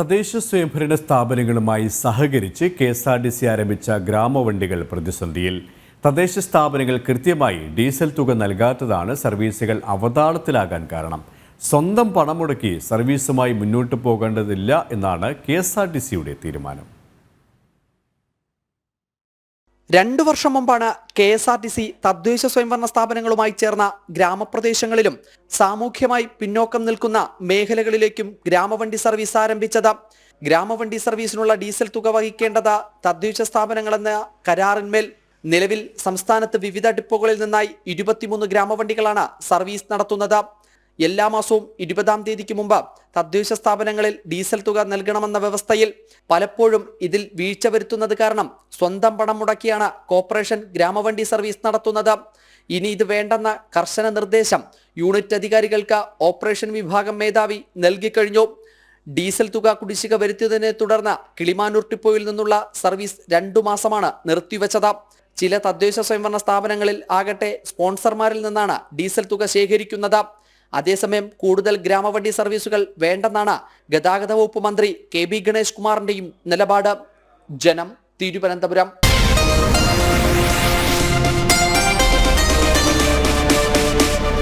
തദ്ദേശ സ്വയംഭരണ സ്ഥാപനങ്ങളുമായി സഹകരിച്ച് K S R T C ആരംഭിച്ച ഗ്രാമവണ്ടികൾ പ്രതിസന്ധിയിൽ. തദ്ദേശ സ്ഥാപനങ്ങൾ കൃത്യമായി ഡീസൽ തുക നൽകാത്തതാണ് സർവീസുകൾ അവതാളത്തിലാകാൻ കാരണം. സ്വന്തം പണം മുടക്കി സർവീസുമായി മുന്നോട്ട് പോകേണ്ടതില്ല എന്നാണ് കെ എസ് ആർ ടി സിയുടെ തീരുമാനം. രണ്ടു വർഷം മുമ്പാണ് K S R T C തദ്ദേശ സ്വയംഭരണ സ്ഥാപനങ്ങളുമായി ചേർന്ന ഗ്രാമപ്രദേശങ്ങളിലും സാമൂഹ്യമായി പിന്നോക്കം നിൽക്കുന്ന മേഖലകളിലേക്കും ഗ്രാമവണ്ടി സർവീസ് ആരംഭിച്ചത്. ഗ്രാമവണ്ടി സർവീസിനുള്ള ഡീസൽ തുക വഹിക്കേണ്ടത് തദ്ദേശ സ്ഥാപനങ്ങളെന്ന കരാറിന്മേൽ. നിലവിൽ സംസ്ഥാനത്ത് വിവിധ ഡിപ്പോകളിൽ നിന്നായി ഇരുപത്തിമൂന്ന് ഗ്രാമവണ്ടികളാണ് സർവീസ് നടത്തുന്നത്. എല്ലാ മാസവും ഇരുപതാം തീയതിക്ക് മുമ്പ് തദ്ദേശ സ്ഥാപനങ്ങളിൽ ഡീസൽ തുക നൽകണമെന്ന വ്യവസ്ഥയിൽ പലപ്പോഴും ഇതിൽ വീഴ്ച വരുത്തുന്നത് കാരണം സ്വന്തം പണം മുടക്കിയാണ് കോർപ്പറേഷൻ ഗ്രാമവണ്ടി സർവീസ് നടത്തുന്നത്. ഇനി ഇത് വേണ്ടെന്ന കർശന നിർദ്ദേശം യൂണിറ്റ് അധികാരികൾക്ക് ഓപ്പറേഷൻ വിഭാഗം മേധാവി നൽകിക്കഴിഞ്ഞു ഡീസൽ തുക കുടിശ്ശിക വരുത്തിയതിനെ തുടർന്ന് കിളിമാനൂർ ടിപ്പോയിൽ നിന്നുള്ള സർവീസ് രണ്ടു മാസമാണ് നിർത്തിവെച്ചത്. ചില തദ്ദേശ സ്വയംഭരണ സ്ഥാപനങ്ങളിൽ ആകട്ടെ സ്പോൺസർമാരിൽ നിന്നാണ് ഡീസൽ തുക ശേഖരിക്കുന്നത്. അതേസമയം കൂടുതൽ ഗ്രാമവണ്ടി സർവീസുകൾ വേണ്ടെന്നാണ് ഗതാഗത വകുപ്പ് മന്ത്രി കെ ബി ഗണേഷ് കുമാറിന്റെയും നിലപാട്. ജനം തിരുവനന്തപുരം.